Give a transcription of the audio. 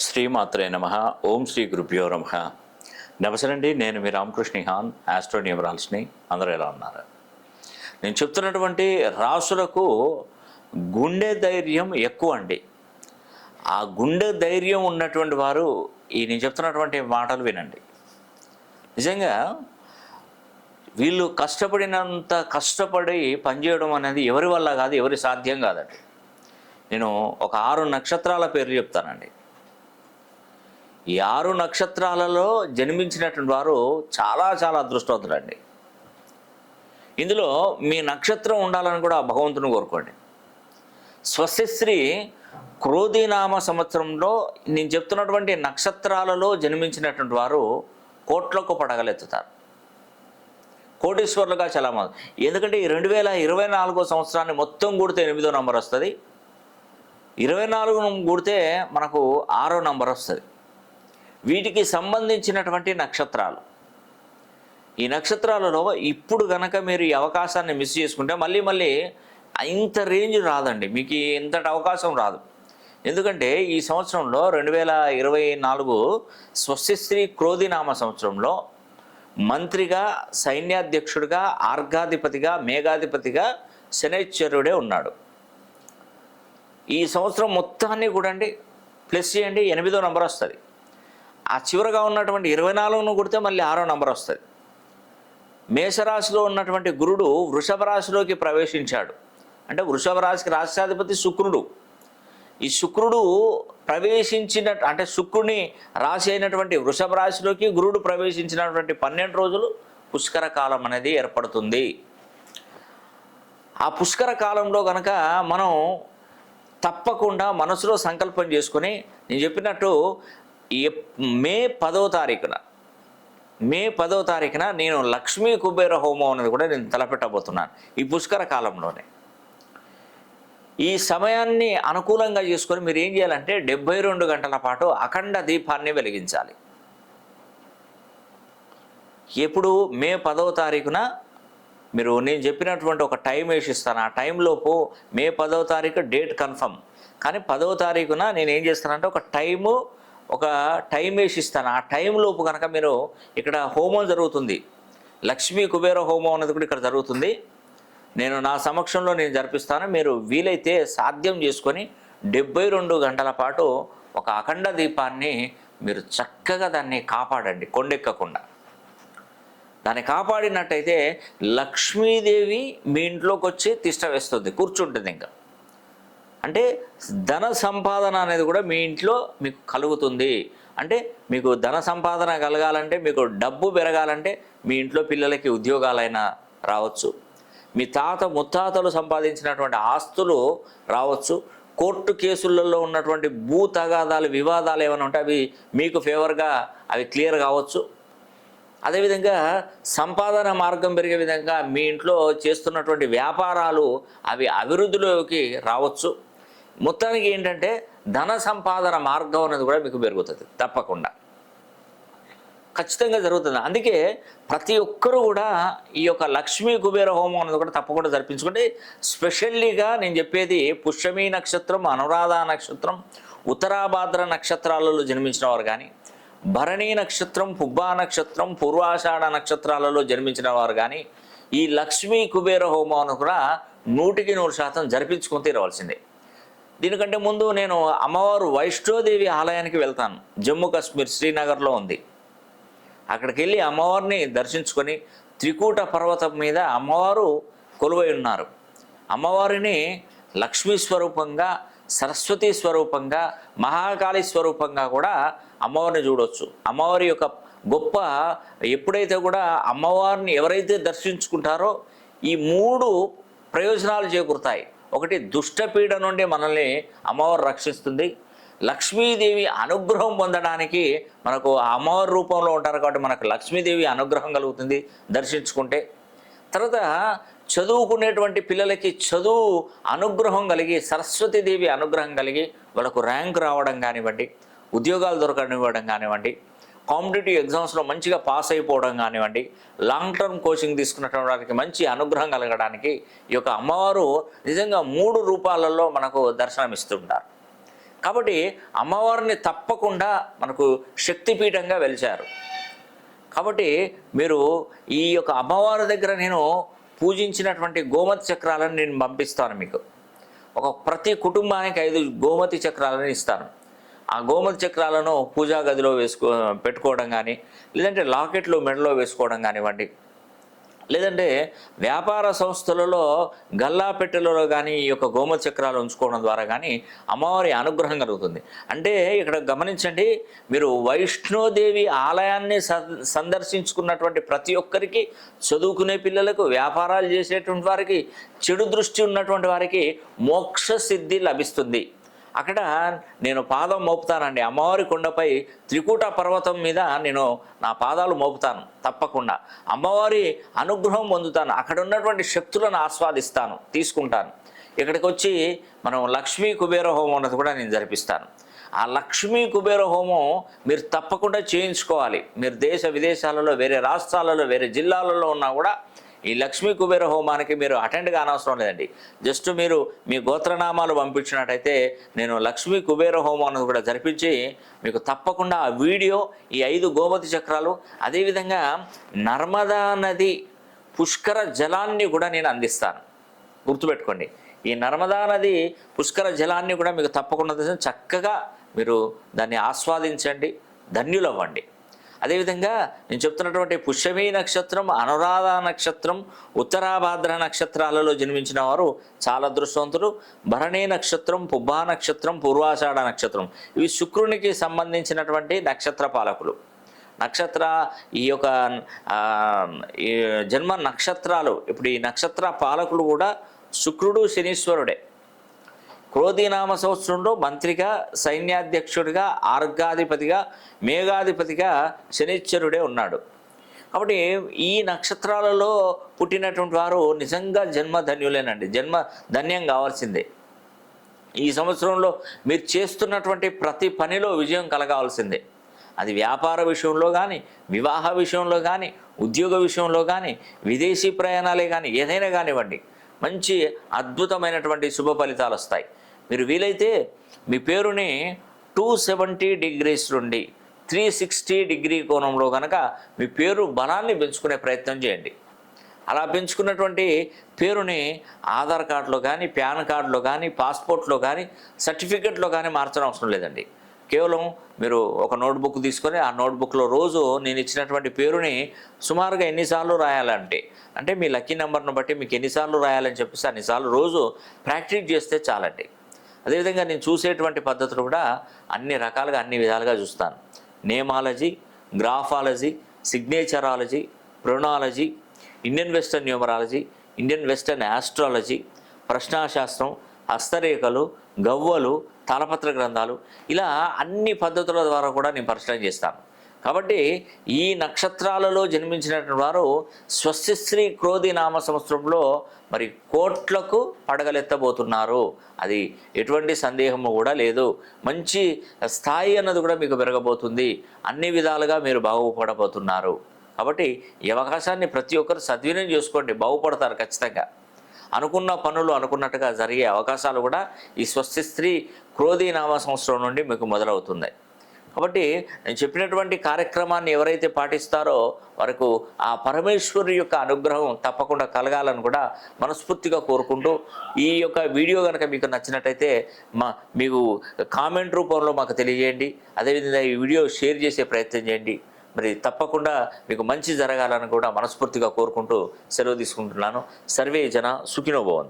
శ్రీమాత్రే నమ. ఓం శ్రీ గురుభ్యో నమ. నమస్తే అండి నేను మీ రామకృష్ణ హాన్ ఆస్ట్రో న్యూమరాల్స్ని. అందరూ ఎలా ఉన్నారు? నేను చెప్తున్నటువంటి రాసులకు గుండె ధైర్యం ఎక్కువ అండి. ఆ గుండె ధైర్యం ఉన్నటువంటి వారు ఈ నేను చెప్తున్నటువంటి మాటలు వినండి. నిజంగా వీళ్ళు కష్టపడినంత కష్టపడి పనిచేయడం అనేది ఎవరి వల్ల కాదు ఎవరి సాధ్యం కాదండి. నేను ఒక ఆరు నక్షత్రాల పేర్లు చెప్తానండి. ఈ ఆరు నక్షత్రాలలో జన్మించినటువంటి వారు చాలా చాలా అదృష్టవంతులండి. ఇందులో మీ నక్షత్రం ఉండాలని కూడా భగవంతుని కోరుకోండి. స్వస్తిశ్రీ క్రోధినామ సంవత్సరంలో నేను చెప్తున్నటువంటి నక్షత్రాలలో జన్మించినటువంటి వారు కోట్లకు పడగలెత్తుతారు కోటీశ్వరులుగా చాలా ఎందుకంటే ఈ రెండు వేల ఇరవై నాలుగో సంవత్సరాన్ని మొత్తం కూడితే ఎనిమిదో నంబర్ వస్తుంది. ఇరవై నాలుగు కూడితే మనకు ఆరో నంబర్ వస్తుంది. వీటికి సంబంధించినటువంటి నక్షత్రాలు. ఈ నక్షత్రాలలో ఇప్పుడు గనక మీరు ఈ అవకాశాన్ని మిస్ చేసుకుంటే మళ్ళీ మళ్ళీ ఇంత రేంజ్ రాదండి. మీకు ఇంతటి అవకాశం రాదు. ఎందుకంటే ఈ సంవత్సరంలో రెండు వేల ఇరవై నాలుగు స్వస్తిశ్రీ క్రోధినామ సంవత్సరంలో మంత్రిగా సైన్యాధ్యక్షుడిగా ఆర్గాధిపతిగా మేఘాధిపతిగా శనైశ్వరుడే ఉన్నాడు. ఈ సంవత్సరం మొత్తాన్ని కూడా అండి ప్లస్ చేయండి ఎనిమిదో నెంబర్ వస్తుంది. ఆ చివరగా ఉన్నటువంటి ఇరవై నాలుగును కొడితే మళ్ళీ ఆరో నంబర్ వస్తుంది. మేషరాశిలో ఉన్నటువంటి గురుడు వృషభ రాశిలోకి ప్రవేశించాడు. అంటే వృషభ రాశికి రాష్ట్రాధిపతి శుక్రుడు. ఈ శుక్రుడు ప్రవేశించిన అంటే శుక్రుని రాశి అయినటువంటి వృషభ రాశిలోకి గురుడు ప్రవేశించినటువంటి పన్నెండు రోజులు పుష్కర కాలం అనేది ఏర్పడుతుంది. ఆ పుష్కర కాలంలో కనుక మనం తప్పకుండా మనసులో సంకల్పం చేసుకుని నేను చెప్పినట్టు మే పదో తారీఖున మే పదో తారీఖున నేను లక్ష్మీ కుబేర హోమం అనేది కూడా నేను తలపెట్టబోతున్నాను ఈ పుష్కర కాలంలోనే. ఈ సమయాన్ని అనుకూలంగా చేసుకొని మీరు ఏం చేయాలంటే డెబ్బై రెండు గంటల పాటు అఖండ దీపాన్ని వెలిగించాలి. ఎప్పుడు? మే పదవ తారీఖున మీరు నేను చెప్పినటువంటి ఒక టైం వేసిస్తాను. ఆ టైంలోపు మే పదవ తారీఖు డేట్ కన్ఫర్మ్. కానీ పదవ తారీఖున నేను ఏం చేస్తానంటే ఒక టైము ఒక టైం వేసి ఇస్తాను ఆ టైంలోపు కనుక మీరు ఇక్కడ హోమం జరుగుతుంది. లక్ష్మీ కుబేర హోమం అనేది కూడా ఇక్కడ జరుగుతుంది. నేను నా సమక్షంలో నేను జరిపిస్తాను. మీరు వీలైతే సాధ్యం చేసుకొని డెబ్బై రెండు గంటల పాటు ఒక అఖండ దీపాన్ని మీరు చక్కగా దాన్ని కాపాడండి. కొండెక్కకుండా. దాన్ని కాపాడినట్టయితే లక్ష్మీదేవి మీ ఇంట్లోకి వచ్చి తిష్ట వేస్తుంది. కూర్చుంటుంది ఇంకా. అంటే ధన సంపాదన అనేది కూడా మీ ఇంట్లో మీకు కలుగుతుంది. అంటే మీకు ధన సంపాదన కలగాలంటే మీకు డబ్బు పెరగాలంటే మీ ఇంట్లో పిల్లలకి ఉద్యోగాలైనా రావచ్చు. మీ తాత ముత్తాతలు సంపాదించినటువంటి ఆస్తులు రావచ్చు. కోర్టు కేసులలో ఉన్నటువంటి భూ తగాదాలు వివాదాలు ఏమైనా ఉంటే అవి మీకు ఫేవర్గా అవి క్లియర్ కావచ్చు. అదేవిధంగా సంపాదన మార్గం పెరిగే విధంగా మీ ఇంట్లో చేస్తున్నటువంటి వ్యాపారాలు అవి అభివృద్ధిలోకి రావచ్చు. మొత్తానికి ఏంటంటే ధన సంపాదన మార్గం అనేది కూడా మీకు పెరుగుతుంది తప్పకుండా. ఖచ్చితంగా జరుగుతుంది. అందుకే ప్రతి ఒక్కరూ కూడా ఈ యొక్క లక్ష్మీ కుబేర హోమం అనేది కూడా తప్పకుండా జరిపించుకుంటే స్పెషల్లీగా నేను చెప్పేది పుష్యమీ నక్షత్రం అనురాధ నక్షత్రం ఉత్తరాభాద్ర నక్షత్రాలలో జన్మించిన వారు కానీ భరణీ నక్షత్రం పుబ్బా నక్షత్రం పూర్వాషాఢ నక్షత్రాలలో జన్మించిన వారు కానీ ఈ లక్ష్మీ కుబేర హోమం కూడా నూటికి నూరు శాతం జరిపించుకొని తీరవలసిందే. దీనికంటే ముందు నేను అమ్మవారు వైష్ణోదేవి ఆలయానికి వెళ్తాను. జమ్మూ కాశ్మీర్ శ్రీనగర్లో ఉంది. అక్కడికి వెళ్ళి అమ్మవారిని దర్శించుకొని త్రికూట పర్వతం మీద అమ్మవారు కొలువై ఉన్నారు. అమ్మవారిని లక్ష్మీ స్వరూపంగా సరస్వతి స్వరూపంగా మహాకాళి స్వరూపంగా కూడా అమ్మవారిని చూడవచ్చు అమ్మవారి యొక్క గొప్ప ఎప్పుడైతే కూడా అమ్మవారిని ఎవరైతే దర్శించుకుంటారో ఈ మూడు ప్రయోజనాలు చేకూరుతాయి. ఒకటి దుష్టపీడ నుండి మనల్ని అమ్మవారు రక్షిస్తుంది. లక్ష్మీదేవి అనుగ్రహం పొందడానికి మనకు అమ్మవారి రూపంలో ఉంటారు కాబట్టి మనకు లక్ష్మీదేవి అనుగ్రహం కలుగుతుంది దర్శించుకుంటే. తర్వాత చదువుకునేటువంటి పిల్లలకి చదువు అనుగ్రహం కలిగి సరస్వతీదేవి అనుగ్రహం కలిగి వాళ్ళకు ర్యాంక్ రావడం కానివ్వండి ఉద్యోగాలు దొరకనివ్వడం కానివ్వండి కాంపిటేటివ్ ఎగ్జామ్స్లో మంచిగా పాస్ అయిపోవడం కానివ్వండి లాంగ్ టర్మ్ కోచింగ్ తీసుకున్నటువంటి వారికి మంచి అనుగ్రహం కలగడానికి ఈ యొక్క అమ్మవారు నిజంగా మూడు రూపాలలో మనకు దర్శనమిస్తుంటారు కాబట్టి అమ్మవారిని తప్పకుండా మనకు శక్తిపీఠంగా వెలిచారు. కాబట్టి మీరు ఈ యొక్క అమ్మవారి దగ్గర నేను పూజించినటువంటి గోమతి చక్రాలను నేను పంపిస్తాను మీకు. ఒక ప్రతి కుటుంబానికి ఐదు గోమతి చక్రాలను ఇస్తాను. ఆ గోమతి చక్రాలను పూజా గదిలో వేసుకో పెట్టుకోవడం కానీ లేదంటే లాకెట్లు మెడలో వేసుకోవడం కానివ్వండి. లేదంటే వ్యాపార సంస్థలలో గల్లా పెట్టెలలో కానీ ఈ యొక్క గోమతి చక్రాలు ఉంచుకోవడం ద్వారా కానీ అమ్మవారి అనుగ్రహం కలుగుతుంది. అంటే ఇక్కడ గమనించండి మీరు వైష్ణోదేవి ఆలయాన్ని స- సందర్శించుకున్నటువంటి ప్రతి ఒక్కరికి చదువుకునే పిల్లలకు వ్యాపారాలు చేసేటువంటి వారికి చెడు దృష్టి ఉన్నటువంటి వారికి మోక్ష సిద్ధి లభిస్తుంది. అక్కడ నేను పాదం మోపుతానండి. అమ్మవారి కొండపై త్రికూట పర్వతం మీద నేను నా పాదాలు మోపుతాను తప్పకుండా. అమ్మవారి అనుగ్రహం పొందుతాను అక్కడ ఉన్నటువంటి శక్తులను ఆస్వాదిస్తాను తీసుకుంటాను. ఇక్కడికి వచ్చి మనం లక్ష్మీ కుబేర హోమం అన్నది కూడా నేను జరిపిస్తాను. ఆ లక్ష్మీ కుబేర హోమం మీరు తప్పకుండా చేయించుకోవాలి. మీరు దేశ విదేశాలలో వేరే రాష్ట్రాలలో వేరే జిల్లాలలో ఉన్నా కూడా ఈ లక్ష్మీ కుబేర హోమానికి మీరు అటెండ్ కానవసరం లేదండి. జస్ట్ మీరు మీ గోత్రనామాలు పంపించినట్టయితే నేను లక్ష్మీ కుబేర హోమాన్ని కూడా జరిపించి మీకు తప్పకుండా ఆ వీడియో ఈ ఐదు గోమతి చక్రాలు అదేవిధంగా నర్మదా నది పుష్కర జలాన్ని కూడా నేను అందిస్తాను. గుర్తుపెట్టుకోండి. ఈ నర్మదా నది పుష్కర జలాన్ని కూడా మీకు తప్పకుండా చక్కగా మీరు దాన్ని ఆస్వాదించండి. ధన్యులవ్వండి. అదేవిధంగా నేను చెప్తున్నటువంటి పుష్యమీ నక్షత్రం అనురాధ నక్షత్రం ఉత్తరాభాద్ర నక్షత్రాలలో జన్మించిన వారు చాలా అదృష్టవంతులు. భరణీ నక్షత్రం పుబ్బా నక్షత్రం పూర్వాషాఢ నక్షత్రం. ఇవి శుక్రునికి సంబంధించినటువంటి నక్షత్ర పాలకులు. నక్షత్ర ఈ యొక్క ఈ జన్మ నక్షత్రాలు ఇప్పుడు ఈ నక్షత్ర పాలకులు కూడా శుక్రుడు శనీశ్వరుడే. క్రోధీనామ సంవత్సరంలో మంత్రిగా సైన్యాధ్యక్షుడిగా ఆర్గాధిపతిగా మేఘాధిపతిగా శనిశ్చరుడే ఉన్నాడు. కాబట్టి ఈ నక్షత్రాలలో పుట్టినటువంటి వారు నిజంగా జన్మ ధన్యులేనండి జన్మ ధన్యం కావాల్సిందే. ఈ సంవత్సరంలో మీరు చేస్తున్నటువంటి ప్రతి పనిలో విజయం కలగాల్సిందే. అది వ్యాపార విషయంలో కానీ వివాహ విషయంలో కానీ ఉద్యోగ విషయంలో కానీ విదేశీ ప్రయాణాలే కానీ ఏదైనా కానివ్వండి. మంచి అద్భుతమైనటువంటి శుభ ఫలితాలు వస్తాయి. మీరు వీలైతే మీ పేరుని టూ సెవెంటీ డిగ్రీస్ నుండి త్రీ సిక్స్టీ డిగ్రీ కోణంలో కనుక మీ పేరు బలాన్ని పెంచుకునే ప్రయత్నం చేయండి. అలా పెంచుకున్నటువంటి పేరుని ఆధార్ కార్డులో కానీ పాన్ కార్డులో కానీ పాస్పోర్ట్లో కానీ సర్టిఫికెట్లో కానీ మార్చడం అవసరం లేదండి. కేవలం మీరు ఒక నోట్బుక్ తీసుకొని ఆ నోట్బుక్లో రోజు నేను ఇచ్చినటువంటి పేరుని సుమారుగా ఎన్నిసార్లు రాయాలంటే అంటే మీ లక్కీ నెంబర్ను బట్టి మీకు ఎన్నిసార్లు రాయాలని చెప్పేసి అన్నిసార్లు రోజు ప్రాక్టీస్ చేస్తే చాలండి. అదేవిధంగా నేను చూసేటువంటి పద్ధతులు కూడా అన్ని రకాలుగా అన్ని విధాలుగా చూస్తాను. Namology graphology signatureology pronology Indian western numerology Indian western astrology ప్రశ్నాశాస్త్రం హస్తరేఖలు గవ్వలు తాళపత్ర గ్రంథాలు ఇలా అన్ని పద్ధతుల ద్వారా కూడా నేను పరిశీలన చేస్తాను. కాబట్టి ఈ నక్షత్రాలలో జన్మించినటువంటి వారు స్వస్తిశ్రీ క్రోధి నామ సంవత్సరంలో మరి కోట్లకు పడగలెత్తబోతున్నారు. అది ఎటువంటి సందేహము కూడా లేదు. మంచి స్థాయి అన్నది కూడా మీకు పెరగబోతుంది. అన్ని విధాలుగా మీరు బాగుపడబోతున్నారు. కాబట్టి ఈ అవకాశాన్ని ప్రతి ఒక్కరు సద్వినియోగం చేసుకోండి. బాగుపడతారు ఖచ్చితంగా. అనుకున్న పనులు అనుకున్నట్టుగా జరిగే అవకాశాలు కూడా ఈ స్వస్తి స్త్రీ క్రోధీ నామ సంవత్సరం నుండి మీకు మొదలవుతుంది. కాబట్టి నేను చెప్పినటువంటి కార్యక్రమాన్ని ఎవరైతే పాటిస్తారో వరకు ఆ పరమేశ్వరు యొక్క అనుగ్రహం తప్పకుండా కలగాలని కూడా మనస్ఫూర్తిగా కోరుకుంటూ ఈ యొక్క వీడియో కనుక మీకు నచ్చినట్టయితే మా మీకు కామెంట్ రూపంలో మాకు తెలియజేయండి. అదేవిధంగా ఈ వీడియో షేర్ చేసే ప్రయత్నం చేయండి. మరి తప్పకుండా మీకు మంచి జరగాలని కూడా మనస్ఫూర్తిగా కోరుకుంటూ సెలవు తీసుకుంటున్నాను. సర్వే జన సుఖినోభవన్